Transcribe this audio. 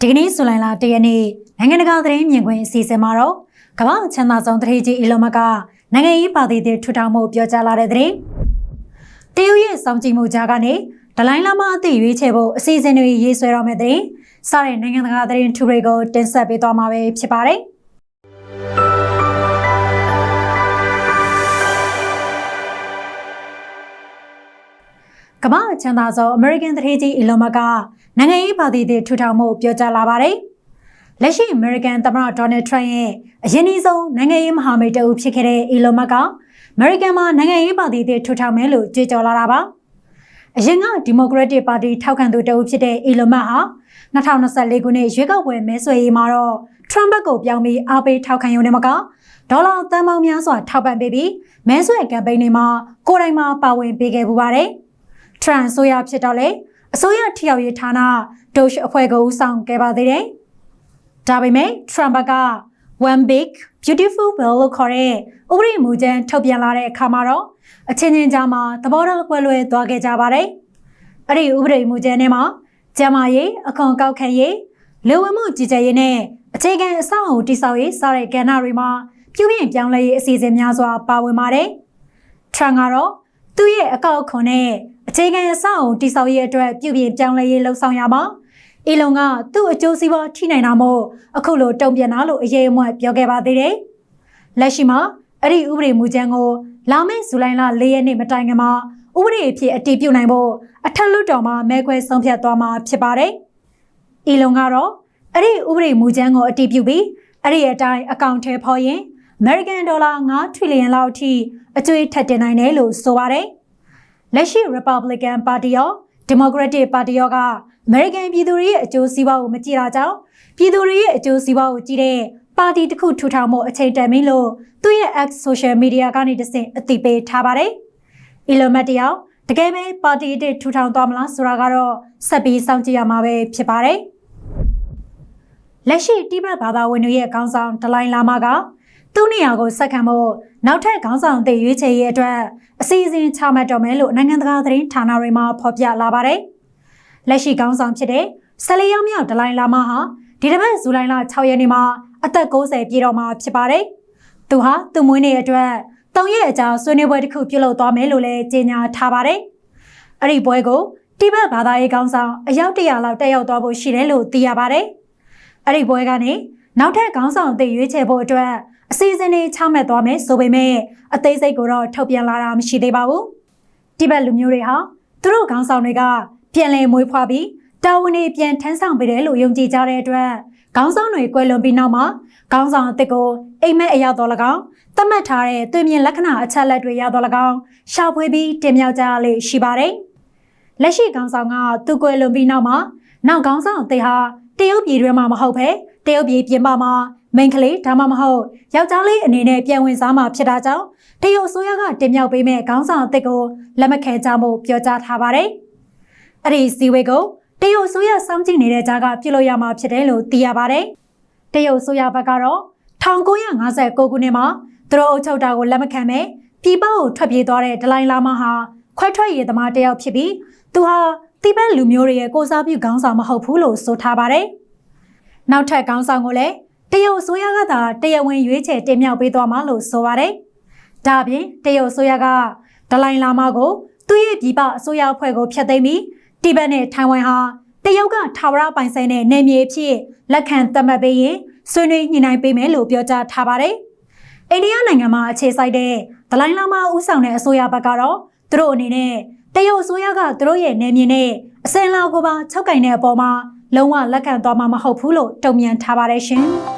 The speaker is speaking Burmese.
ဒီကနေ့ဇူလိုင်လ၁ရက်နေ့နိုင်ငံတကာသတင်းမြင်ကွင်းအစီအစဉ်မှာတော့ကမ္ဘာချမ်းသာဆုံးတထေးကြီးအီလွန်မတ်ကနိုင်ငံရေးပါတီတွေထူထောင်မှုပြောကြားလာတဲ့သတင်းတရုတ်ရဲ့စောင့်ကြည့်မှုကြားကနေဒလိုင်းလာမအသည့်ရွေးချယ်ဖို့အစီအစဉ်တွေရေးဆွဲတော့မယ့်သတင်းစတဲ့နိုင်ငံတကာသတင်းထူတွေကိုတင်ဆက်ပေးသွားမှာပဲဖြစ်ပါတယ် ကမ္ဘာချမ်းသာဆုံး American တထေးကြီးအီလွန်မတ်ကနိုင်ငံရေးပါတီတွေထူထောင်မှုပြောကြားလာပါတယ်။လက်ရှိ American သမ္မတ Donald Trump ရဲ့အရင်အဆုံးနိုင်ငံရေးမဟာမိတ်တအုပ်ဖြစ်ခဲ့တဲ့ Elon Musk က American မှာနိုင်ငံရေးပါတီတွေထူထောင်မယ်လို့ကြွေးကြော်လာတာပါ။အရင်က Democratic Party ထောက်ခံသူတအုပ်ဖြစ်တဲ့ Elon Musk ဟာ2024ခုနှစ်ရွေးကောက်ပွဲမဲဆွယ်ရေးမှာတော့ Trump ဘက်ကိုပြောင်းပြီးအားပေးထောက်ခံရုံနဲ့မကဒေါ်လာသန်းပေါင်းများစွာထောက်ပံ့ပေးပြီးမဲဆွယ်ကမ်ပိန်းတွေမှာကိုယ်တိုင်မှာပါဝင်ပေးခဲ့ပူပါတယ်။ Trump ဆိုရဖြစ်တော့လေအစိုးရထိရောက်ရေးဌာနဒိုရှ်အဖွဲ့ကိုဦးဆောင်ခဲ့ပါသေးတယ်။ဒါပေမဲ့ Trump က One Big Beautiful Bill လို့ခေါ်တဲ့ဥပဒေမူကြမ်းထုတ်ပြန်လာတဲ့အခါမှာတော့အချင်းချင်းကြားမှာသဘောထားကွဲလွဲသွားခဲ့ကြပါတယ်။အဲ့ဒီဥပဒေမူကြမ်းထဲမှာကျန်းမာရေးအခွန်ကောက်ခံရေးလူဝင်မှုကြီးကြပ်ရေးနဲ့အခြေခံအဆောက်အအုံတည်ဆောက်ရေးစတဲ့ကဏ္ဍတွေမှာပြုပြင်ပြောင်းလဲရေးအစီအစဉ်များစွာပါဝင်ပါတယ်။ Trump ကတော့သူ့ရဲ့အကောက်အခွန်နဲ့ အခြေခံအဆောက်အုံတည်ဆောက်ရေးအတွက်ပြုပြင်ပြောင်းလဲရေးလှုပ်ဆောင်ရမှာအီလွန်ကသူ့အကျိုးစီးပွားထိနိုင်တာမို့အခုလိုတုံ့ပြန်တာလို့အရေးအမွတ်ပြောခဲ့ပါသေးတယ်။လက်ရှိမှာအဲ့ဒီဥပဒေမူကြမ်းကိုလာမယ့်ဇူလိုင်လ၄ရက်နေ့မတိုင်ခင်မှာဥပဒေအဖြစ်အတည်ပြုနိုင်ဖို့အထက်လွှတ်တော်မှာမဲခွဲဆုံးဖြတ်သွားမှာဖြစ်ပါတယ်။အီလွန်ကတော့အဲ့ဒီဥပဒေမူကြမ်းကိုအတည်ပြုပြီးအဲ့ဒီအတိုင်းအကောင့်ထဲပေါ်ရင် American Dollar 9 trillion လောက်အထိအကျွေးထက်တင်နိုင်တယ်လို့ဆိုပါတယ်။ လက်ရှိ Republican Party ရော Democratic Party ရောက American ပြည်သူတွေရဲ့အကျိုးစီးပွားကိုမကြည့်တာကြောင့်ပြည်သူတွေရဲ့အကျိုးစီးပွားကိုကြည့်တဲ့ပါတီတစ်ခုထူထောင်မှုအချိန်တန်ပြီလို့သူ့ရဲ့ X social media ကနေတဆင့်အသိပေးထားပါတယ်။ Elon Musk တယောက်တကယ်ပဲပါတီအစ်ထူထောင်သွားမလားဆိုတာကတော့ဆက်ပြီးစောင့်ကြည့်ရမှာပဲဖြစ်ပါတယ်။လက်ရှိတိဘက်ဘာသာဝင်တွေရဲ့ခေါင်းဆောင်ဒလိုင်းလာမာက သူ့နေရာကိုဆက်ခံဖို့နောက်ထပ်ခေါင်းဆောင်တွေရွေးချယ်ရေးအတွက်အစီအစဉ်ချမှတ်တော်မယ်လို့နိုင်ငံတကာသတင်းဌာနတွေမှာဖော်ပြလာပါတယ်။လက်ရှိခေါင်းဆောင်ဖြစ်တဲ့ဆယ်လေးယောက်မြောက်ဒလိုင်းလာမာဟာဒီတစ်ပတ်ဇူလိုင်လ6ရက်နေ့မှာအသက်60ပြည့်တော့မှာဖြစ်ပါတယ်။သူဟာသူ့မွေးနေ့အတွက်တောင်ရဲ့အကြောင်းဆွေးနွေးပွဲတစ်ခုပြုလုပ်သွားမယ်လို့လည်းကြေညာထားပါတယ်။အဲ့ဒီပွဲကိုတိဘက်ဘာသာရေးခေါင်းဆောင်အယောက်တရာလောက်တက်ရောက်သွားဖို့ရှိတယ်လို့သိရပါတယ်။အဲ့ဒီပွဲကနေနောက်ထပ်ခေါင်းဆောင်အသစ်ရွေးချယ်ဖို့အတွက် အစီအစဉ်တွေချမှတ်သွားမယ်ဆိုပေမဲ့အသေးစိတ်ကိုတော့ထုတ်ပြန်လာတာမရှိသေးပါဘူး။တိဘက်လူမျိုးတွေဟာသူတို့ခေါင်းဆောင်တွေကပြန်လည်မွေးဖွားပြီးတာဝန်တွေပြန်ထမ်းဆောင်ပေးတယ်လို့ယုံကြည်ကြတဲ့အတွက်ခေါင်းဆောင်တွေကွယ်လွန်ပြီးနောက်မှာခေါင်းဆောင်အသစ်ကိုအိမ်မက်အရောက်တော်၎င်းသတ်မှတ်ထားတဲ့သွေးမြင်လက္ခဏာအချက်လက်တွေရတော်၎င်းရှာဖွေပြီးတင်မြှောက်ကြလေရှိပါတယ်။လက်ရှိခေါင်းဆောင်ကသူကွယ်လွန်ပြီးနောက်မှာနောက်ခေါင်းဆောင်အသစ်ဟာ တရုတ်ပြည်တွင်းမှာမဟုတ်ဘဲတရုတ်ပြည်ပြင်ပမှာမိန်းကလေးဒါမှမဟုတ်ယောက်ျားလေးအနေနဲ့ပြန်ဝင်စားမှာဖြစ်တာကြောင့်တရုတ်အစိုးရကတင်မြှောက်ပေးမဲ့ခေါင်းဆောင်အသစ်ကိုလက်မခံကြမှုပြောကြားထားပါတယ်။အဲ့ဒီစီဝေကိုတရုတ်အစိုးရစောင့်ကြည့်နေတဲ့ကြားကပြုလုပ်ရမှာဖြစ်တယ်လို့သိရပါတယ်။တရုတ်အစိုးရဘက်ကတော့1959ခုနှစ်မှာသူတို့အုပ်ချုပ်တာကိုလက်မခံပဲပြည်ပကိုထွက်ပြေးသွားတဲ့ဒလိုင်းလာမဟာခွဲထွက်ရေးသမားတယောက်ဖြစ်ပြီးသူဟာ တိဘက်လူမျိုးတွေရဲ့ကိုစားပြုခေါင်းဆောင်မဟုတ်ဘူးလို့ဆိုထားပါတယ်။နောက်ထပ်ခေါင်းဆောင်ကိုလည်းတရုတ်အစိုးရကသာတရားဝင်ရွေးချယ်တင်မြှောက်ပေးသွားမှာလို့ဆိုပါတယ်။ဒါအပြင်တရုတ်အစိုးရကဒလိုင်းလာမကိုသူ့ရဲ့ပြည်ပအစိုးရအဖွဲ့ကိုဖျက်သိမ်းပြီးတိဘက်နဲ့ထိုင်ဝမ်ဟာတရုတ်ကထာဝရပိုင်ဆိုင်တဲ့နယ်မြေအဖြစ်လက်ခံသတ်မှတ်ပေးရင်ဆွေးနွေးညှိနှိုင်းပေးမယ်လို့ပြောကြားထားပါတယ်။အိန္ဒိယနိုင်ငံမှာအခြေစိုက်တဲ့ဒလိုင်းလာမဦးဆောင်တဲ့အစိုးရဘက်ကတော့သူတို့အနေနဲ့ တရုတ်အစိုးရကသူတို့ရဲ့နယ်မြေနဲ့အစင်လာကိုပါချုပ်ကင်တဲ့အပေါ်မှာလုံးဝလက်ခံသွားမှာမဟုတ်ဘူးလို့တုံ့ပြန်ထားပါတယ်ရှင်။